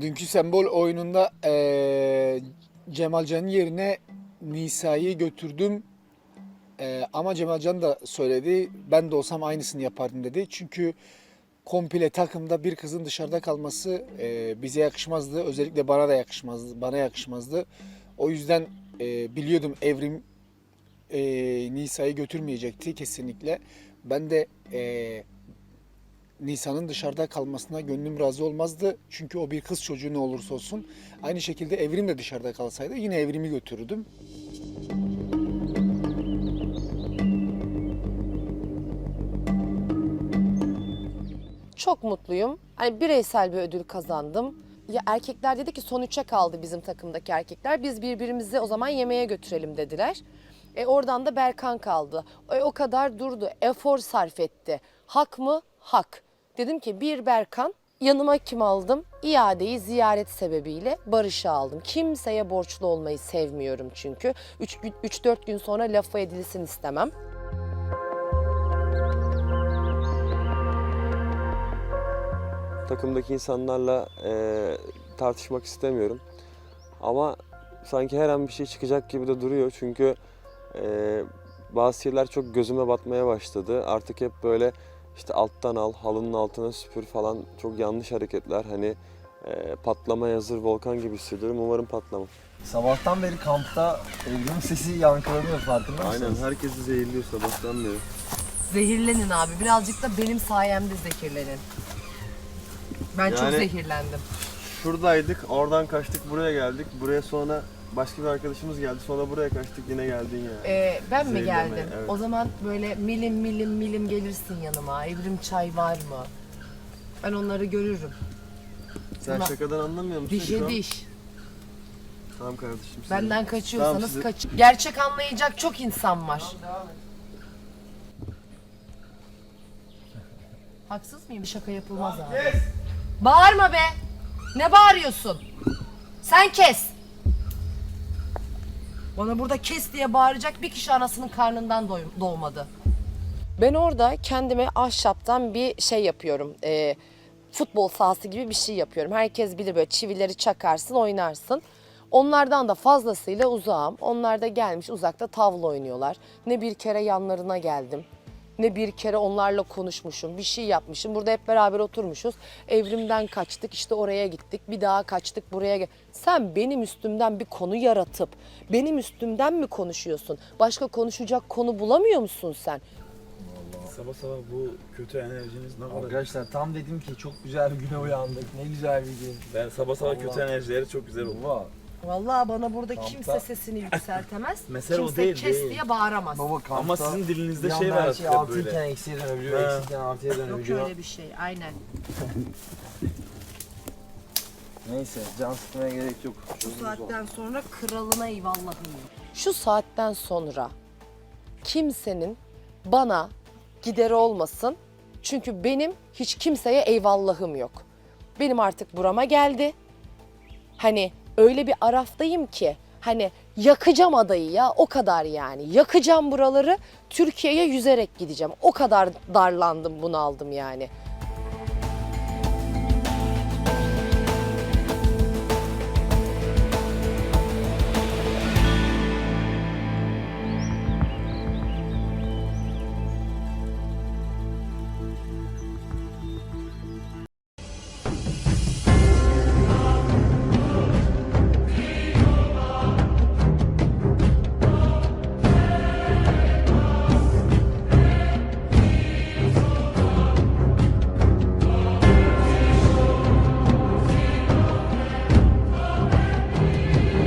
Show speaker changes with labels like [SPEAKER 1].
[SPEAKER 1] Dünkü sembol oyununda eee Cemalcan'ın yerine Nisa'yı götürdüm. Eee, ama Cemalcan da söyledi. Ben de olsam aynısını yapardım dedi. Çünkü komple takımda bir kızın dışarıda kalması eee, bize yakışmazdı. Özellikle bana da yakışmazdı. Bana yakışmazdı. O yüzden eee, biliyordum Evrim eee, Nisa'yı götürmeyecekti kesinlikle. Ben de eee Nisa'nın dışarıda kalmasına gönlüm razı olmazdı. Çünkü o bir kız çocuğu ne olursa olsun. Aynı şekilde Evrim de dışarıda kalsaydı yine Evrim'i götürürdüm.
[SPEAKER 2] Çok mutluyum. Hani bireysel bir ödül kazandım. Ya erkekler dedi ki son üçe kaldı bizim takımdaki erkekler. Biz birbirimizi o zaman yemeğe götürelim dediler. E oradan da Berkan kaldı. E, o kadar durdu. Efor sarf etti. Hak mı? Hak. Dedim ki bir Berkan yanıma kim aldım? İadeyi ziyaret sebebiyle Barış'ı aldım. Kimseye borçlu olmayı sevmiyorum çünkü. 3-4 gün sonra lafı edilsin istemem.
[SPEAKER 3] takımdaki insanlarla e, tartışmak istemiyorum. Ama sanki her an bir şey çıkacak gibi de duruyor. Çünkü e, bazı şeyler çok gözüme batmaya başladı. Artık hep böyle işte alttan al, halının altına süpür falan çok yanlış hareketler. Hani e, patlamaya hazır volkan gibi hissediyorum. Umarım patlamam.
[SPEAKER 4] Sabahtan beri kampta evrim sesi yankılanıyor farkında mısınız?
[SPEAKER 3] herkesi zehirliyor sabahtan beri.
[SPEAKER 2] Zehirlenin abi. Birazcık da benim sayemde zehirlenin. Ben çok
[SPEAKER 3] Yani-
[SPEAKER 2] zehirlendim.
[SPEAKER 3] Şuradaydık, oradan kaçtık, buraya geldik. Buraya sonra başka bir arkadaşımız geldi. Sonra buraya kaçtık, yine geldin ya.
[SPEAKER 2] Ee, ben mi geldim?
[SPEAKER 3] evet.
[SPEAKER 2] O zaman böyle milim milim milim gelirsin yanıma. Evrim çay var mı? Ben onları görürüm.
[SPEAKER 3] Sen
[SPEAKER 2] Ama-
[SPEAKER 3] şakadan anlamıyor musun şu
[SPEAKER 2] Dişe
[SPEAKER 3] an?
[SPEAKER 2] diş.
[SPEAKER 3] Tamam kardeşim. sen-
[SPEAKER 2] Benden kaçıyorsanız
[SPEAKER 3] Tamam, sizi-
[SPEAKER 2] kaçın. Gerçek anlayacak çok insan var. Haksız mıyım? Bir şaka yapılmaz abi. Bağırma be! Ne bağırıyorsun? Sen kes! Bana burada kes diye bağıracak bir kişi anasının karnından doy- doğmadı. Ben orada kendime ahşaptan bir şey yapıyorum. Ee, futbol sahası gibi bir şey yapıyorum. Herkes bilir böyle çivileri çakarsın oynarsın. Onlardan da fazlasıyla uzağım. Onlar da gelmiş uzakta tavla oynuyorlar. Ne bir kere yanlarına geldim. Ne bir kere onlarla konuşmuşum, bir şey yapmışım. Burada hep beraber oturmuşuz. Evrimden kaçtık, işte oraya gittik. Bir daha kaçtık, buraya gel. Sen benim üstümden bir konu yaratıp benim üstümden mi konuşuyorsun? Başka konuşacak konu bulamıyor musun sen?
[SPEAKER 5] Sabah sabah bu kötü enerjiniz ne kadar...
[SPEAKER 4] Arkadaşlar tam dedim ki çok güzel bir güne uyandık. Ne güzel bir gün.
[SPEAKER 5] Ben sabah sabah
[SPEAKER 4] Allah.
[SPEAKER 5] kötü enerjileri çok güzel oldu.
[SPEAKER 4] Baba,
[SPEAKER 2] Vallahi bana burada
[SPEAKER 4] Kampta-
[SPEAKER 2] kimse sesini yükseltemez.
[SPEAKER 5] Mesele o
[SPEAKER 2] kimse
[SPEAKER 5] değil,
[SPEAKER 2] kes
[SPEAKER 5] değil.
[SPEAKER 2] diye bağıramaz.
[SPEAKER 4] baba kampta
[SPEAKER 5] Ama sizin dilinizde
[SPEAKER 4] bir
[SPEAKER 5] şey
[SPEAKER 4] anda
[SPEAKER 5] var
[SPEAKER 4] her şey
[SPEAKER 5] artık böyle.
[SPEAKER 4] eksiye dönebiliyor,
[SPEAKER 5] Ha.
[SPEAKER 4] eksiyken artıya
[SPEAKER 2] Yok
[SPEAKER 4] dönebiliyor.
[SPEAKER 2] öyle bir şey, aynen.
[SPEAKER 4] Neyse can sıkmaya gerek yok.
[SPEAKER 2] Şu saatten sonra kralına eyvallahım yok. Şu saatten sonra kimsenin bana gideri olmasın. Çünkü benim hiç kimseye eyvallahım yok. Benim artık burama geldi. Hani öyle bir araftayım ki hani yakacağım adayı ya o kadar yani. Yakacağım buraları Türkiye'ye yüzerek gideceğim. O kadar darlandım bunaldım yani.